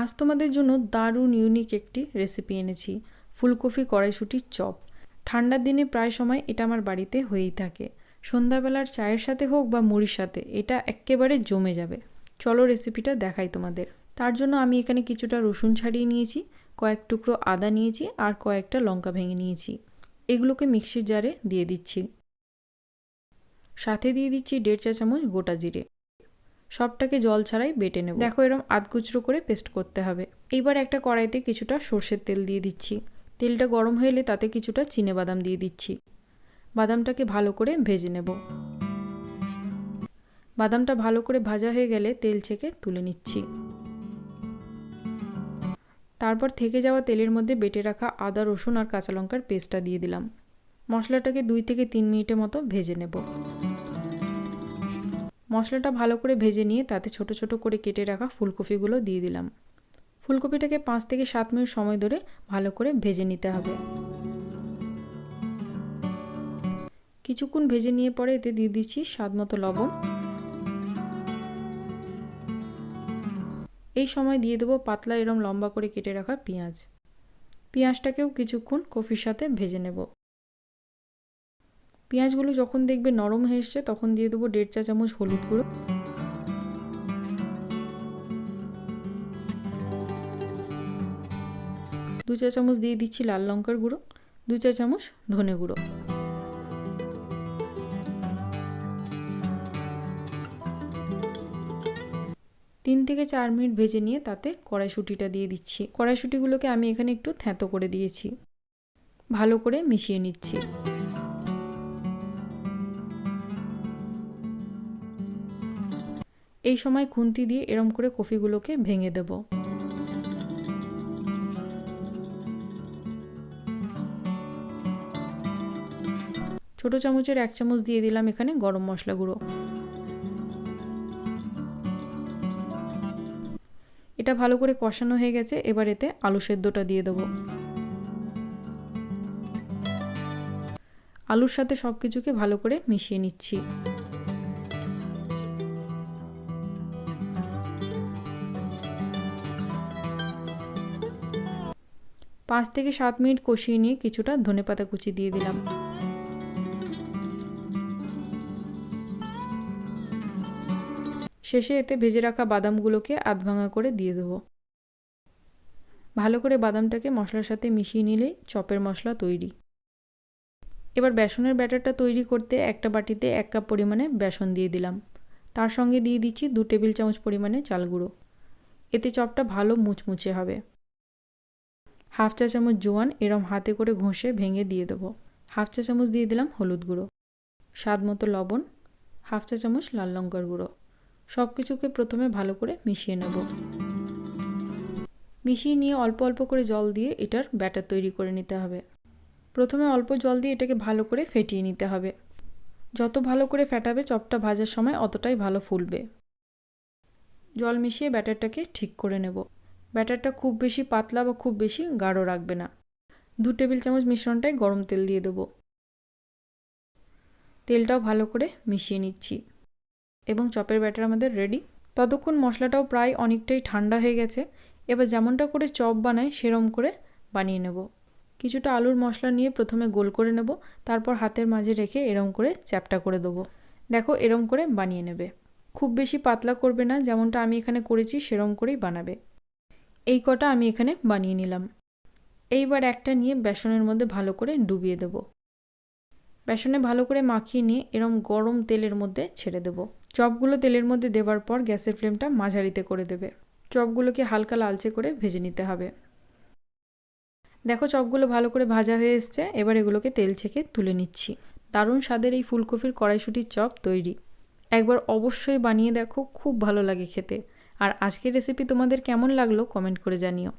আজ তোমাদের জন্য দারুণ ইউনিক একটি রেসিপি এনেছি, ফুলকপি কড়াইশুটির চপ। ঠান্ডার দিনে প্রায় সময় এটা আমার বাড়িতে হয়েই থাকে। সন্ধ্যাবেলার চায়ের সাথে হোক বা মুড়ির সাথে, এটা একেবারে জমে যাবে। চলো রেসিপিটা দেখাই তোমাদের। তার জন্য আমি এখানে কিছুটা রসুন ছাড়িয়ে নিয়েছি, কয়েক টুকরো আদা নিয়েছি আর কয়েকটা লঙ্কা ভেঙে নিয়েছি। এগুলোকে মিক্সির জারে দিয়ে দিচ্ছি। সাথে দিয়ে দিচ্ছি দেড় চা চামচ গোটা জিরে। সবটাকে জল ছাড়াই বেটে নেব। দেখো এরকম আধকুচরো করে পেস্ট করতে হবে। এইবার একটা কড়াইতে কিছুটা সর্ষের তেল দিয়ে দিচ্ছি। তেলটা গরম হয়ে এলে তাতে কিছুটা চিনে বাদাম দিয়ে দিচ্ছি। বাদামটাকে ভালো করে ভেজে নেব। বাদামটা ভালো করে ভাজা হয়ে গেলে তেল ছেঁকে তুলে নিচ্ছি। তারপর থেকে যাওয়া তেলের মধ্যে বেটে রাখা আদা, রসুন আর কাঁচা লঙ্কার পেস্টটা দিয়ে দিলাম। মশলাটাকে দুই থেকে তিন মিনিটের মতো ভেজে নেব। মশলাটা ভালো করে ভেজে নিয়ে তাতে ছোট ছোট করে কেটে রাখা ফুলকপিগুলো দিয়ে দিলাম। ফুলকপিটাকে পাঁচ থেকে সাত মিনিট সময় ধরে ভালো করে ভেজে নিতে হবে। কিছুক্ষণ ভেজে নিয়ে পরে এতে দিয়ে দিচ্ছি স্বাদ মতো লবণ। এই সময় দিয়ে দেবো পাতলা এরম লম্বা করে কেটে রাখা পেঁয়াজ। পেঁয়াজটাকেও কিছুক্ষণ কফির সাথে ভেজে নেব। পেঁয়াজগুলো যখন দেখবে নরম হয়ে এসছে, তখন দিয়ে দেবো দেড় চা চামচ হলুদ গুঁড়ো। দু চা চামচ দিয়ে দিচ্ছি লাল লঙ্কার গুঁড়ো, দু চা চামচ ধনে গুঁড়ো। তিন থেকে চার মিনিট ভেজে নিয়ে তাতে কড়াইশুঁটিটা দিয়ে দিচ্ছি। কড়াইশুঁটিগুলোকে আমি এখানে একটু থ্যাঁতো করে দিয়েছি। ভালো করে মিশিয়ে নিচ্ছি। এই সময় খুন্তি দিয়ে এরম করে কফিগুলোকে ভেঙে দেব। ছোট চামচের এক চামচ দিয়ে দিলাম এখানে গরম মশলা গুঁড়ো। এটা ভালো করে কষানো হয়ে গেছে, এবার এতে আলু সেদ্ধটা দিয়ে দেবো। আলুর সাথে সব কিছুকে ভালো করে মিশিয়ে নিচ্ছি। পাঁচ থেকে সাত মিনিট কষিয়ে নিয়ে কিছুটা ধনেপাতা কুচি দিয়ে দিলাম। শেষে এতে ভেজে রাখা বাদামগুলোকে আধ ভাঙা করে দিয়ে দেবো। ভালো করে বাদামটাকে মশলার সাথে মিশিয়ে নিলেই চপের মশলা তৈরি। এবার বেসনের ব্যাটারটা তৈরি করতে একটা বাটিতে এক কাপ পরিমাণে বেসন দিয়ে দিলাম। তার সঙ্গে দিয়ে দিচ্ছি দু টেবিল চামচ পরিমাণে চাল গুঁড়ো। এতে চপটা ভালো মুচমুচে হবে। হাফ চা চামচ জোয়ান এরম হাতে করে ঘষে ভেঙে দিয়ে দেবো। হাফ চা চামচ দিয়ে দিলাম হলুদ গুঁড়ো। স্বাদ মতো লবণ, হাফ চা চামচ লাল লঙ্কার গুঁড়ো। সব কিছুকে প্রথমে ভালো করে মিশিয়ে নেব। মিশিয়ে নিয়ে অল্প অল্প করে জল দিয়ে এটার ব্যাটার তৈরি করে নিতে হবে। প্রথমে অল্প জল দিয়ে এটাকে ভালো করে ফেটিয়ে নিতে হবে। যত ভালো করে ফেটাবে, চপটা ভাজার সময় অতটাই ভালো ফুলবে। জল মিশিয়ে ব্যাটারটাকে ঠিক করে নেব। ব্যাটারটা খুব বেশি পাতলা বা খুব বেশি গাঢ় রাখবে না। দু টেবিল চামচ মিশ্রণটায় গরম তেল দিয়ে দেবো। তেলটাও ভালো করে মিশিয়ে নিচ্ছি। এবং চপের ব্যাটার আমাদের রেডি ততক্ষণ মশলাটাও প্রায় অনেকটাই ঠান্ডা হয়ে গেছে। এবার যেমনটা করে চপ বানায় সেরম করে বানিয়ে নেব। কিছুটা আলুর মশলা নিয়ে প্রথমে গোল করে নেব। তারপর হাতের মাঝে রেখে এরম করে চ্যাপটা করে দেবো। দেখো, এরম করে বানিয়ে নেবে। খুব বেশি পাতলা করবে না, যেমনটা আমি এখানে করেছি, সেরম করেই বানাবে। এই কটা আমি এখানে বানিয়ে নিলাম। এইবার একটা নিয়ে বেসনের মধ্যে ভালো করে ডুবিয়ে দেব। বেসনে ভালো করে মাখিয়ে নিয়ে এরম গরম তেলের মধ্যে ছেড়ে দেব। চপগুলো তেলের মধ্যে দেওয়ার পর গ্যাসের ফ্লেমটা মাঝারিতে করে দেবে। চপগুলোকে হালকা লালচে করে ভেজে নিতে হবে। দেখো চপগুলো ভালো করে ভাজা হয়ে এসছে, এবার এগুলোকে তেল ছেঁকে তুলে নিচ্ছি। দারুণ স্বাদের এই ফুলকপির কড়াইশুটির চপ তৈরি। একবার অবশ্যই বানিয়ে দেখো, খুব ভালো লাগে খেতে। আর আজকের রেসিপি তোমাদের কেমন লাগল কমেন্ট করে জানিও।